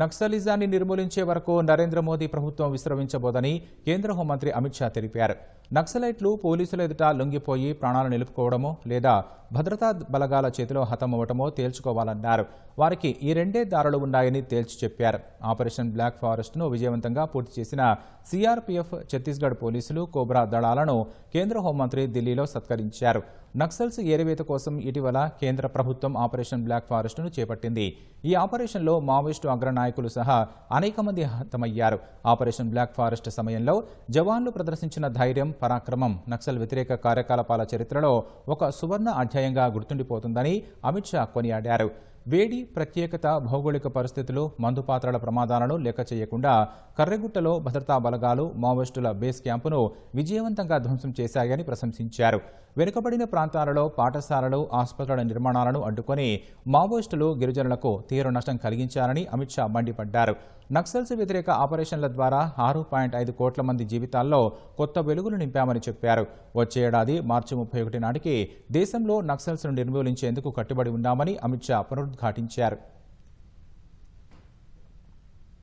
నక్సలిజాన్ని నిర్మూలించే వరకు నరేంద్ర మోదీ ప్రభుత్వం విశ్రమించబోదని కేంద్ర హోంమంత్రి అమిత్ షా తెలిపారు. నక్సలైట్లు పోలీసుల ఎదుట లొంగిపోయి ప్రాణాలు నిలుపుకోవడమో లేదా భద్రతా బలగాల చేతిలో హతమవ్వటమో తేల్చుకోవాలన్నారు. వారికి ఈ రెండే దారులు ఉన్నాయని తేల్చి చెప్పారు. ఆపరేషన్ బ్లాక్ ఫారెస్ట్ను విజయవంతంగా పూర్తి చేసిన సీఆర్పీఎఫ్ ఛత్తీస్గఢ్ పోలీసులు కోబ్రా దళాలను కేంద్ర హోంమంత్రి ఢిల్లీలో సత్కరించారు. నక్సల్స్ ఏరివేత కోసం ఇటీవల కేంద్ర ప్రభుత్వం ఆపరేషన్ బ్లాక్ ఫారెస్ట్ను చేపట్టింది. ఈ ఆపరేషన్లో మావోయిస్టు అగ్రనాయకులు సహా అనేక మంది హతమయ్యారు. ఆపరేషన్ బ్లాక్ ఫారెస్ట్ సమయంలో జవాన్లు ప్రదర్శించిన ధైర్యం పరాక్రమం నక్సల్ వ్యతిరేక కార్యకలాపాల చరిత్రలో ఒక సువర్ణ అధ్యాయంగా గుర్తుండిపోతుందని అమిత్ షా కొనియాడారు. వేడి ప్రత్యేకత భౌగోళిక పరిస్థితులు మందుపాత్రల ప్రమాదాలను లెక్క చేయకుండా కర్రెగుట్టలో భద్రతా బలగాలు మావోయిస్టుల బేస్ క్యాంపును విజయవంతంగా ధ్వంసం చేశాయని ప్రశంసించారు. వెనుకబడిన ప్రాంతాలలో పాఠశాలలు ఆసుపత్రుల నిర్మాణాలను అడ్డుకొని మావోయిస్టులు గిరిజనులకు తీవ్ర నష్టం కలిగించారని అమిత్ షా మండిపడ్డారు. నక్సల్స్ వ్యతిరేక ఆపరేషన్ల ద్వారా ఆరు పాయింట్ ఐదు కోట్ల మంది జీవితాల్లో కొత్త వెలుగులు నింపామని చెప్పారు. వచ్చే ఏడాది మార్చి ముప్పై ఒకటి నాటికి దేశంలో నక్సల్స్ను నిర్మూలించేందుకు కట్టుబడి ఉన్నామని అమిత్ షా ఉద్ఘాటించారు